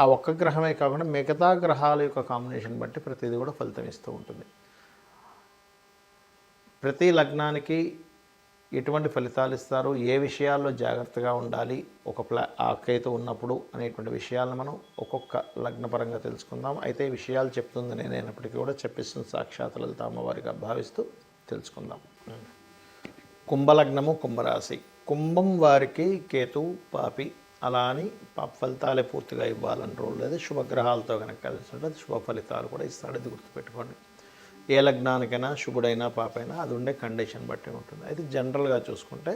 ఆ ఒక్క గ్రహమే కాకుండా మిగతా గ్రహాల యొక్క కాంబినేషన్ బట్టి ప్రతిదీ కూడా ఫలితం ఇస్తూ ఉంటుంది. ప్రతి లగ్నానికి ఎటువంటి ఫలితాలు ఇస్తారు? ఏ విషయాల్లో జాగ్రత్తగా ఉండాలి? ఒక ప్లా ఆ కేతు ఉన్నప్పుడు అనేటువంటి విషయాలను మనం ఒక్కొక్క లగ్నపరంగా తెలుసుకుందాం. అయితే ఈ విషయాలు చెప్తుంది నేనైనప్పటికీ కూడా చెప్పిస్తున్న సాక్షాత్ లలిత అమ్మవారిగా భావిస్తూ తెలుసుకుందాం. కుంభలగ్నము కుంభరాశి. కుంభం వారికి కేతు పాపి అలా అని పాప ఫలితాలే పూర్తిగా ఇవ్వాలని రోల్ లేదు. శుభగ్రహాలతో కనుక కలిసి అది శుభ ఫలితాలు కూడా ఇస్తాడు. ఇది గుర్తుపెట్టుకోండి. ఏ లగ్నానికైనా శుభుడైనా పాపైనా అది ఉండే కండిషన్ బట్టి ఉంటుంది. అయితే జనరల్గా చూసుకుంటే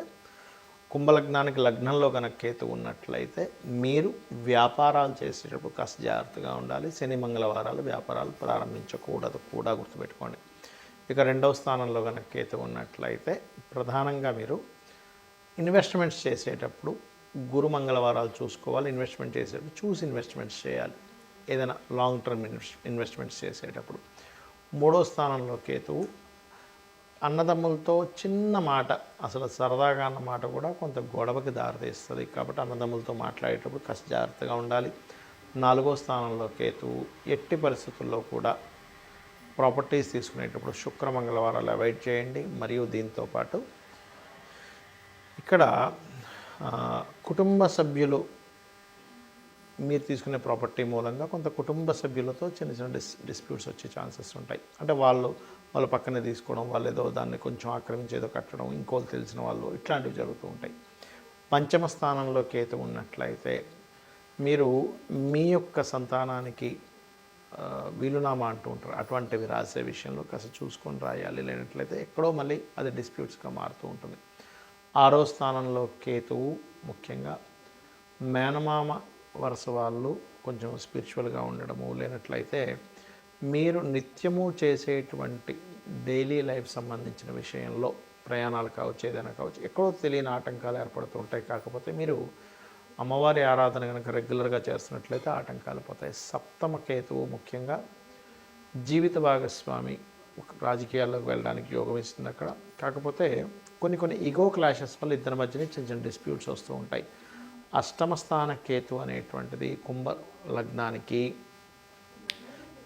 కుంభలగ్నానికి లగ్నంలో కనుక కేతు ఉన్నట్లయితే మీరు వ్యాపారాలు చేసేటప్పుడు కాస్త జాగ్రత్తగా ఉండాలి. శని మంగళవారాలు వ్యాపారాలు ప్రారంభించకూడదు కూడా గుర్తుపెట్టుకోండి. ఇక రెండవ స్థానంలో కనుక కేతు ఉన్నట్లయితే ప్రధానంగా మీరు ఇన్వెస్ట్మెంట్స్ చేసేటప్పుడు గురు మంగళవారాలు చూసుకోవాలి ఇన్వెస్ట్మెంట్ చేసేటప్పుడు చూసి ఇన్వెస్ట్మెంట్స్ చేయాలి. ఏదైనా లాంగ్ టర్మ్ ఇన్వెస్ట్మెంట్స్ చేసేటప్పుడు. మూడో స్థానంలో కేతువు. అన్నదమ్ములతో చిన్న మాట అసలు సరదాగా అన్న మాట కూడా కొంత గొడవకి దారితీస్తుంది. కాబట్టి అన్నదమ్ములతో మాట్లాడేటప్పుడు కాస్త జాగ్రత్తగా ఉండాలి. నాలుగో స్థానంలో కేతువు. ఎట్టి పరిస్థితుల్లో కూడా ప్రాపర్టీస్ తీసుకునేటప్పుడు శుక్ర మంగళవారాలు అవాయిడ్ చేయండి. మరియు దీంతో పాటు ఇక్కడ కుటుంబ సభ్యులు మీరు తీసుకునే ప్రాపర్టీ మూలంగా కొంత కుటుంబ సభ్యులతో చిన్న చిన్న డిస్ డిస్ప్యూట్స్ వచ్చే ఛాన్సెస్ ఉంటాయి. అంటే వాళ్ళు వాళ్ళ పక్కనే తీసుకోవడం వాళ్ళు ఏదో దాన్ని కొంచెం ఆక్రమించేదో కట్టడం ఇంకోళ్ళు తెలిసిన వాళ్ళు ఇట్లాంటివి జరుగుతూ ఉంటాయి. పంచమ స్థానంలో కేతు ఉన్నట్లయితే మీరు మీ యొక్క సంతానానికి వీలునామా అంటూ ఉంటారు. అటువంటివి రాసే విషయంలో కాస్త చూసుకొని రాయాలి. లేనట్లయితే ఎక్కడో మళ్ళీ అది డిస్ప్యూట్స్గా మారుతూ ఉంటుంది. ఆరో స్థానంలో కేతువు ముఖ్యంగా. మేనమామ వరుస వాళ్ళు కొంచెం స్పిరిచువల్గా ఉండడము లేనట్లయితే మీరు నిత్యము చేసేటువంటి డైలీ లైఫ్ సంబంధించిన విషయంలో ప్రయాణాలు కావచ్చు ఏదైనా కావచ్చు ఎక్కడో తెలియని ఆటంకాలు ఏర్పడుతూ ఉంటాయి. కాకపోతే మీరు అమ్మవారి ఆరాధన కనుక రెగ్యులర్గా చేస్తున్నట్లయితే ఆటంకాలు పోతాయి. సప్తమ కేతువు ముఖ్యంగా జీవిత భాగస్వామి ఒక రాజకీయాల్లోకి వెళ్ళడానికి యోగం ఇస్తుంది అక్కడ. కాకపోతే కొన్ని కొన్ని ఈగో క్లాషెస్ వల్ల ఇద్దరి మధ్యనే చిన్న చిన్న డిస్ప్యూట్స్ వస్తూ ఉంటాయి. అష్టమ స్థాన కేతు అనేటువంటిది కుంభ లగ్నానికి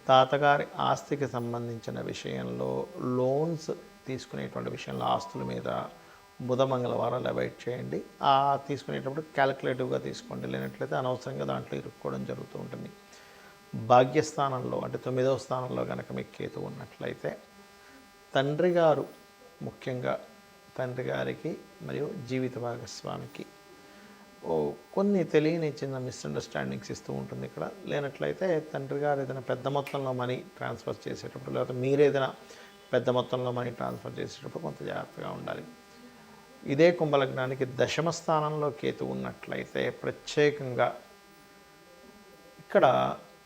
తాతగారి ఆస్తికి సంబంధించిన విషయంలో లోన్స్ తీసుకునేటువంటి విషయంలో ఆస్తుల మీద బుధ మంగళవారాలు అవాయిడ్ చేయండి. ఆ తీసుకునేటప్పుడు క్యాలిక్యులేటివ్గా తీసుకోండి. లేనట్లయితే అనవసరంగా దాంట్లో ఇరుక్కోవడం జరుగుతూ ఉంటుంది. భాగ్యస్థానంలో అంటే తొమ్మిదవ స్థానంలో కనుక మీకు కేతు ఉన్నట్లయితే తండ్రి గారు ముఖ్యంగా తండ్రి గారికి మరియు జీవిత భాగస్వామికి. ఓ కొన్ని తెలియని చిన్న మిస్అండర్స్టాండింగ్స్ ఇస్తూ ఉంటుంది ఇక్కడ. లేనట్లయితే తండ్రి గారు ఏదైనా పెద్ద మొత్తంలో మనీ ట్రాన్స్ఫర్ చేసేటప్పుడు లేకపోతే మీరేదైనా పెద్ద మొత్తంలో మనీ ట్రాన్స్ఫర్ చేసేటప్పుడు కొంత జాగ్రత్తగా ఉండాలి. ఇదే కుంభలగ్నానికి దశమ స్థానంలో కేతు ఉన్నట్లయితే ప్రత్యేకంగా ఇక్కడ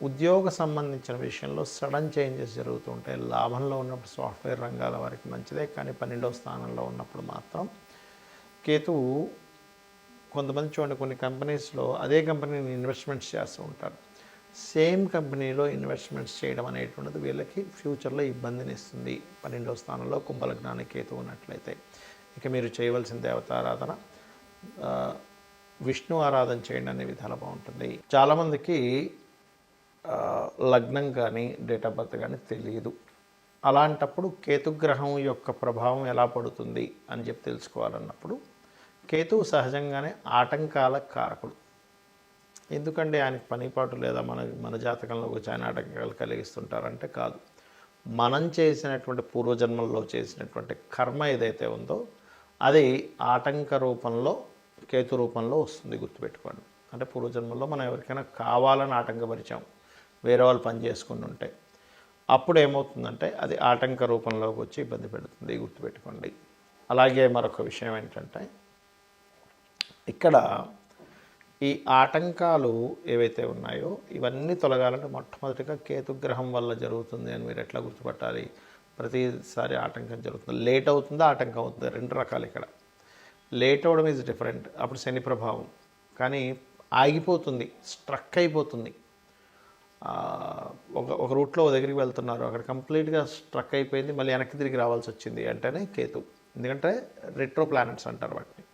ఉద్యోగ సంబంధించిన విషయంలో సడన్ చేంజెస్ జరుగుతుంటాయి లాభంలో ఉన్నప్పుడు సాఫ్ట్వేర్ రంగాల వారికి మంచిదే కానీ పన్నెండవ స్థానంలో ఉన్నప్పుడు మాత్రం కేతువు కొంతమంది చూడండి కొన్ని కంపెనీస్లో అదే కంపెనీని ఇన్వెస్ట్మెంట్స్ చేస్తూ ఉంటారు. సేమ్ కంపెనీలో ఇన్వెస్ట్మెంట్స్ చేయడం అనేటువంటిది వీళ్ళకి ఫ్యూచర్లో ఇబ్బందిని ఇస్తుంది. పన్నెండవ స్థానంలో కుంభలగ్నాన్ని కేతు ఉన్నట్లయితే. ఇక మీరు చేయవలసిన దేవతారాధన విష్ణు ఆరాధన చేయండి అనే విధాలు బాగుంటుంది. చాలామందికి లగ్నం కానీ డేట్ ఆఫ్ బర్త్ కానీ తెలియదు అలాంటప్పుడు కేతుగ్రహం యొక్క ప్రభావం ఎలా పడుతుంది అని చెప్పి తెలుసుకోవాలన్నప్పుడు కేతువు సహజంగానే ఆటంకాల కారకుడు. ఎందుకంటే ఆయనకి పనిపాటు లేదా మన మన జాతకంలో వచ్చి ఆయన ఆటంకాలు కలిగిస్తుంటారంటే కాదు. మనం చేసినటువంటి పూర్వజన్మల్లో చేసినటువంటి కర్మ ఏదైతే ఉందో అది ఆటంక రూపంలో కేతు రూపంలో వస్తుంది గుర్తుపెట్టుకోండి. అంటే పూర్వజన్మల్లో మనం ఎవరికైనా కావాలని ఆటంకపరిచాము వేరే వాళ్ళు పని చేసుకుని ఉంటే. అప్పుడు ఏమవుతుందంటే అది ఆటంక రూపంలోకి వచ్చి ఇబ్బంది పెడుతుంది గుర్తుపెట్టుకోండి. అలాగే మరొక విషయం ఏంటంటే ఇక్కడ ఈ ఆటంకాలు ఏవైతే ఉన్నాయో ఇవన్నీ తొలగాలంటే మొట్టమొదటిగా కేతుగ్రహం వల్ల జరుగుతుంది అని మీరు ఎట్లా గుర్తుపట్టాలి? ప్రతిసారి ఆటంకం జరుగుతుంది. లేట్ అవుతుందా ఆటంకం అవుతుందా? రెండు రకాలు ఇక్కడ. లేట్ అవ్వడం ఈజ్ డిఫరెంట్ అప్పుడు శని ప్రభావం. కానీ ఆగిపోతుంది స్ట్రక్ అయిపోతుంది. ఒక ఒక రూట్లో ఒక దగ్గరికి వెళ్తున్నారు. అక్కడ కంప్లీట్గా స్ట్రక్ అయిపోయింది. మళ్ళీ వెనక్కి తిరిగి రావాల్సి వచ్చింది అంటేనే కేతు. ఎందుకంటే రెట్రో ప్లానెట్స్ అంటారు వాటిని.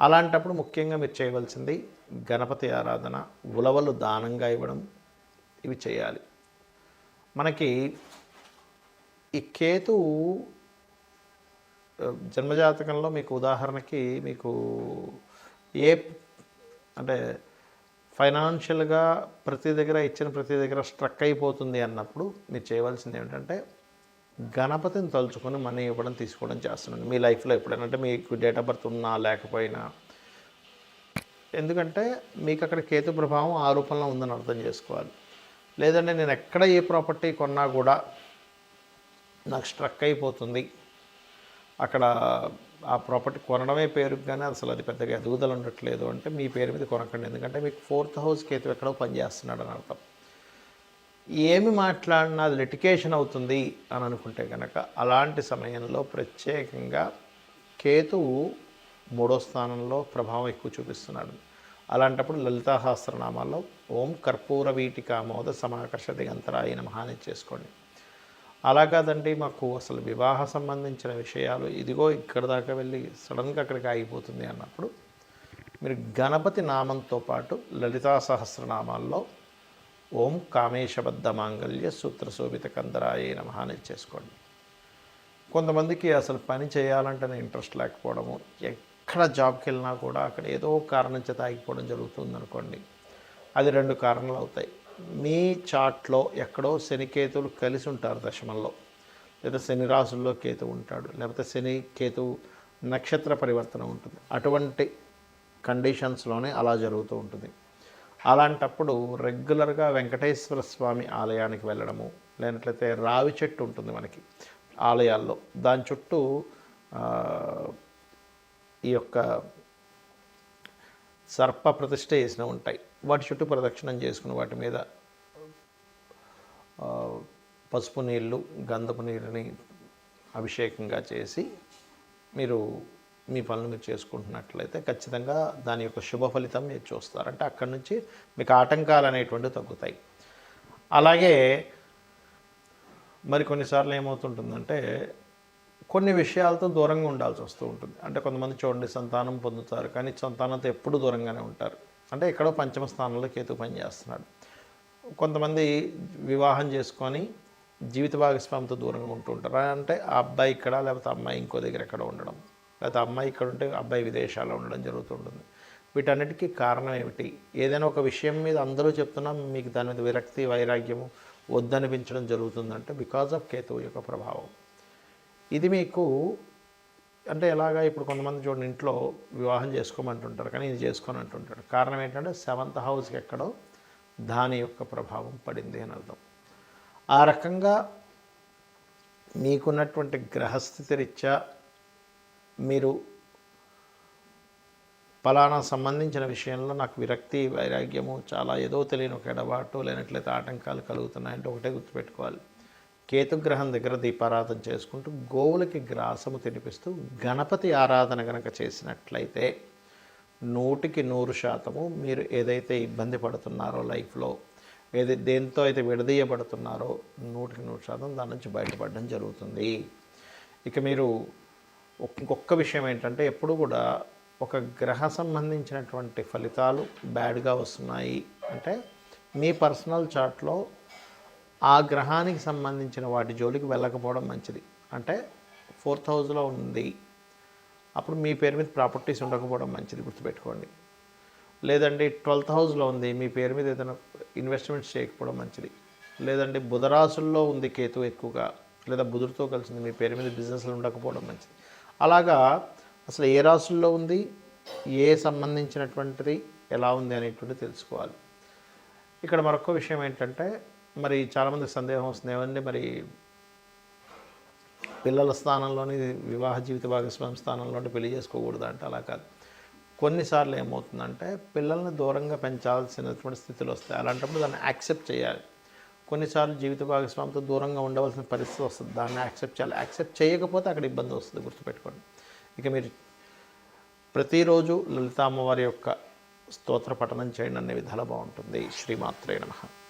అలాంటప్పుడు ముఖ్యంగా మీరు చేయవలసింది గణపతి ఆరాధన ఉలవలు దానంగా ఇవ్వడం ఇవి చేయాలి. మనకి ఈ కేతు జన్మజాతకంలో మీకు ఉదాహరణకి మీకు ఏ అంటే ఫైనాన్షియల్గా ప్రతి దగ్గర ఇచ్చిన ప్రతి దగ్గర స్ట్రక్ అయిపోతుంది అన్నప్పుడు మీరు చేయవలసింది ఏమిటంటే గణపతిని తలుచుకొని మనీ ఇవ్వడం తీసుకోవడం చేస్తున్నాను మీ లైఫ్లో ఎప్పుడైనా అంటే మీకు డేట్ ఆఫ్ బర్త్ ఉన్నా లేకపోయినా. ఎందుకంటే మీకు అక్కడ కేతు ప్రభావం ఆ రూపంలో ఉందని అర్థం చేసుకోవాలి. లేదంటే నేను ఎక్కడ ఏ ప్రాపర్టీ కొన్నా కూడా నాకు స్ట్రక్ అయిపోతుంది. అక్కడ ఆ ప్రాపర్టీ కొనడమే పేరుకు కానీ అసలు అది పెద్దగా ఎదుగుదల ఉండట్లేదు అంటే మీ పేరు మీద కొనకండి. ఎందుకంటే మీకు ఫోర్త్ హౌస్ కేతు ఎక్కడో పనిచేస్తున్నాడు అని అర్థం. ఏమి మాట్లాడినా అది లిటికేషన్ అవుతుంది అని అనుకుంటే కనుక అలాంటి సమయంలో ప్రత్యేకంగా కేతువు మూడో స్థానంలో ప్రభావం ఎక్కువ చూపిస్తున్నాడు. అలాంటప్పుడు లలితా సహస్రనామాల్లో ఓం కర్పూర వీటికామోద సమాకర్ష దిగంతరాయ మహాని చేసుకోండి. అలా కాదండి మాకు అసలు వివాహ సంబంధించిన విషయాలు ఇదిగో ఇక్కడ దాకా వెళ్ళి సడన్గా అక్కడికి ఆగిపోతుంది అన్నప్పుడు మీరు గణపతి నామంతో పాటు లలితా సహస్రనామాల్లో ఓం కామేశబద్ధ మాంగళ్య సూత్ర శోభిత కందరాయ నమః అని చేసుకోండి. కొంతమందికి అసలు పని చేయాలంటేనే ఇంట్రెస్ట్ లేకపోవడము ఎక్కడ జాబ్కి వెళ్ళినా కూడా అక్కడ ఏదో కారణం చేత ఆగిపోవడం జరుగుతుంది అనుకోండి అది రెండు కారణాలు అవుతాయి. మీ చాట్లో ఎక్కడో శని కేతువులు కలిసి ఉంటారు దశమంలో. లేదా శని రాసుల్లో కేతు ఉంటాడు. లేకపోతే శని కేతువు నక్షత్ర పరివర్తన ఉంటుంది. అటువంటి కండిషన్స్లోనే అలా జరుగుతూ ఉంటుంది. అలాంటప్పుడు రెగ్యులర్గా వెంకటేశ్వర స్వామి ఆలయానికి వెళ్ళడము లేనట్లయితే రావి చెట్టు ఉంటుంది మనకి ఆలయాల్లో. దాని చుట్టూ ఈ యొక్క సర్ప ప్రతిష్ట చేసిన ఉంటాయి. వాటి చుట్టూ ప్రదక్షిణం చేసుకుని వాటి మీద పసుపు నీళ్ళు గంధపు నీరుని అభిషేకంగా చేసి మీరు మీ పనులు మీరు చేసుకుంటున్నట్లయితే ఖచ్చితంగా దాని యొక్క శుభ ఫలితం మీరు చూస్తారు. అంటే అక్కడి నుంచి మీకు ఆటంకాలు అనేటువంటివి తగ్గుతాయి. అలాగే మరి కొన్నిసార్లు ఏమవుతుంటుందంటే కొన్ని విషయాలతో దూరంగా ఉండాల్సి వస్తూ ఉంటుంది. అంటే కొంతమంది చూడండి సంతానం పొందుతారు కానీ సంతానంతో ఎప్పుడు దూరంగానే ఉంటారు. అంటే ఎక్కడో పంచమ స్థానంలో కేతు పనిచేస్తున్నాడు కొంతమంది వివాహం చేసుకొని జీవిత భాగస్వామితో దూరంగా ఉంటూ ఉంటారు. అంటే ఆ అబ్బాయి ఇక్కడ లేకపోతే అమ్మాయి ఇంకో దగ్గర ఎక్కడ ఉండడం లేకపోతే అమ్మాయి ఇక్కడ ఉంటే అబ్బాయి విదేశాల్లో ఉండడం జరుగుతుంటుంది వీటన్నిటికీ కారణం ఏమిటి? ఏదైనా ఒక విషయం మీద అందరూ చెప్తున్నా మీకు దాని మీద విరక్తి వైరాగ్యము వద్దనిపించడం జరుగుతుందంటే బికాజ్ ఆఫ్ కేతువు యొక్క ప్రభావం. ఇది మీకు అంటే ఎలాగా ఇప్పుడు కొంతమంది చూడండి ఇంట్లో వివాహం చేసుకోమంటుంటారు కానీ ఇది చేసుకొని అంటుంటాడు కారణం ఏంటంటే సెవెంత్ హౌస్కి ఎక్కడో దాని యొక్క ప్రభావం పడింది అని అర్థం. ఆ రకంగా మీకున్నటువంటి గ్రహస్థితి రీత్యా మీరు ఫలానా సంబంధించిన విషయంలో నాకు విరక్తి వైరాగ్యము చాలా ఏదో తెలియని ఒక ఎడబాటు లేనట్లయితే ఆటంకాలు కలుగుతున్నాయంటే ఒకటే గుర్తుపెట్టుకోవాలి. కేతుగ్రహం దగ్గర దీపారాధన చేసుకుంటూ గోవులకి గ్రాసము తినిపిస్తూ గణపతి ఆరాధన కనుక చేసినట్లయితే నూటికి నూరు శాతము మీరు ఏదైతే ఇబ్బంది పడుతున్నారో లైఫ్లో ఏది దేంతో అయితే విడదీయబడుతున్నారో నూటికి నూరు శాతం దాని నుంచి బయటపడడం జరుగుతుంది. ఇక మీరు ఇంకొక విషయం ఏంటంటే ఎప్పుడు కూడా ఒక గ్రహ సంబంధించినటువంటి ఫలితాలు బ్యాడ్గా వస్తున్నాయి. అంటే మీ పర్సనల్ చార్ట్లో ఆ గ్రహానికి సంబంధించిన వాటి జోలికి వెళ్ళకపోవడం మంచిది. అంటే ఫోర్త్ హౌస్లో ఉంది. అప్పుడు మీ పేరు మీద ప్రాపర్టీస్ ఉండకపోవడం మంచిది గుర్తుపెట్టుకోండి. లేదండి ట్వెల్త్ హౌస్లో ఉంది మీ పేరు మీద ఏదైనా ఇన్వెస్ట్మెంట్స్ చేయకపోవడం మంచిది. లేదండి బుధరాశుల్లో ఉంది కేతు ఎక్కువగా లేదా బుధుడితో కలిసింది మీ పేరు మీద బిజినెస్లు ఉండకపోవడం మంచిది. అలాగా అసలు ఏ రాశుల్లో ఉంది ఏ సంబంధించినటువంటిది ఎలా ఉంది అనేటువంటిది తెలుసుకోవాలి. ఇక్కడ మరొక విషయం ఏంటంటే మరి చాలామందికి సందేహం వస్తుంది. ఏమండి మరి పిల్లల స్థానంలోని వివాహ జీవిత భాగస్వామి స్థానంలోని పెళ్ళి చేసుకోకూడదు అంటే అలా కాదు. కొన్నిసార్లు ఏమవుతుందంటే పిల్లల్ని దూరంగా పెంచాల్సినటువంటి స్థితిలో వస్తాయి. అలాంటప్పుడు దాన్ని యాక్సెప్ట్ చేయాలి. కొన్నిసార్లు జీవిత భాగస్వామితో దూరంగా ఉండవలసిన పరిస్థితి వస్తుంది. దాన్ని యాక్సెప్ట్ చేయాలి. యాక్సెప్ట్ చేయకపోతే అక్కడ ఇబ్బంది వస్తుంది. గుర్తుపెట్టుకోండి. ఇక మీరు ప్రతిరోజు లలిత అమ్మవారి యొక్క స్తోత్ర పఠనం చేయండి. అనే విధాలు బాగుంటుంది. శ్రీమాత్రే నమ.